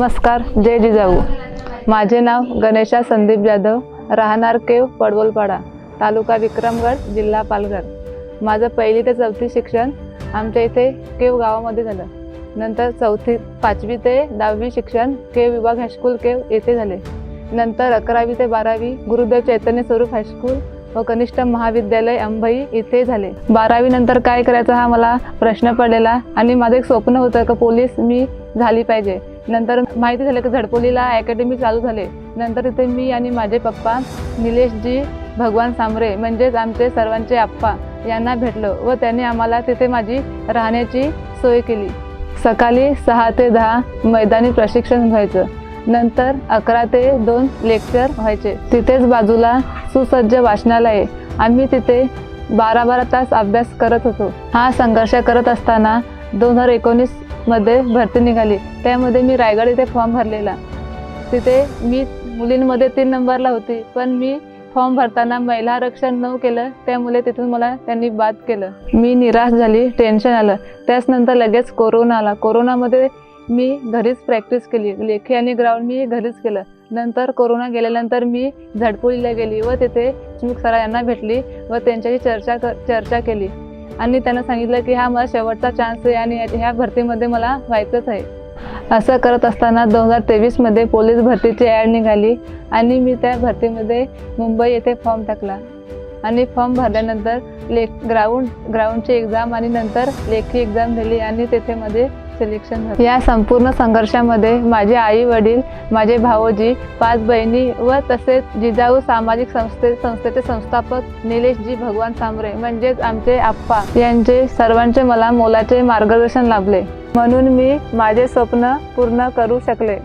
नमस्कार जय जिजाऊ. माझे नाव गणेशा संदीप जाधव राहणार केव पडवलपाडा तालुका विक्रमगड जिल्हा पालघर. माझं पहिली ते चौथी शिक्षण आमच्या इथे केव गावामध्ये झालं. नंतर चौथी पाचवी ते दहावी शिक्षण केव विभाग हायस्कूल केव येथे झाले. नंतर अकरावी ते बारावी गुरुदेव चैतन्य स्वरूप हायस्कूल व कनिष्ठ महाविद्यालय अंबई इथे झाले. बारावी नंतर काय करायचं हा मला प्रश्न पडलेला आणि माझं एक स्वप्न होतं का पोलीस मी झाली पाहिजे. नंतर माहिती झालं की झडपोलीला अकॅडमी चालू झाले. नंतर तिथे मी आणि माझे पप्पा निलेशजी भगवान सांबरे म्हणजेच आमचे सर्वांचे आप्पा यांना भेटलो व त्यांनी आम्हाला तिथे माझी राहण्याची सोय केली. सकाळी सहा ते दहा मैदानी प्रशिक्षण व्हायचं. नंतर अकरा ते दोन लेक्चर व्हायचे. तिथेच बाजूला सुसज्ज वाचनालय. आम्ही तिथे बारा बारा तास अभ्यास करत होतो. हा संघर्ष करत असताना दोन हजार एकोणीसमध्ये भरती निघाली. त्यामध्ये मी रायगड इथे फॉर्म भरलेला. तिथे मी मुलींमध्ये तीन नंबरला होती. पण मी फॉर्म भरताना महिला आरक्षण न केलं त्यामुळे तिथून मला त्यांनी बाद केलं. मी निराश झाली टेन्शन आलं. त्याच नंतर लगेच कोरोना आला. कोरोनामध्ये मी घरीच प्रॅक्टिस केली. लेखी आणि ग्राउंड मी घरीच केलं. नंतर कोरोना गेल्यानंतर मी झडपोलीला गेली व तिथे देशमुख सरा यांना भेटली व त्यांच्याशी चर्चा क चर्चा केली. आणि त्यांना सांगितलं की हा मला शेवटचा चान्स आहे आणि ह्या भरतीमध्ये मला व्हायचंच आहे. असं करत असताना दोन हजार तेवीसमध्ये पोलीस भरतीची ॲड निघाली आणि मी त्या भरतीमध्ये मुंबई येथे फॉर्म टाकला. आणि फॉर्म भरल्यानंतर ले ग्राउंड ग्राउंडची एक्झाम आणि नंतर लेखी एक्झाम दिली आणि तेथे मध्ये सिलेक्शन झालं या संपूर्ण संघर्षामध्ये माझे आई वडील माझे भावोजी पाच बहिणी व तसेच जिजाऊ सामाजिक संस्थे संस्थेचे संस्थापक निलेशजी भगवान सांबरे म्हणजेच आमचे आप्पा यांचे सर्वांचे मला मोलाचे मार्गदर्शन लाभले. म्हणून मी माझे स्वप्न पूर्ण करू शकले.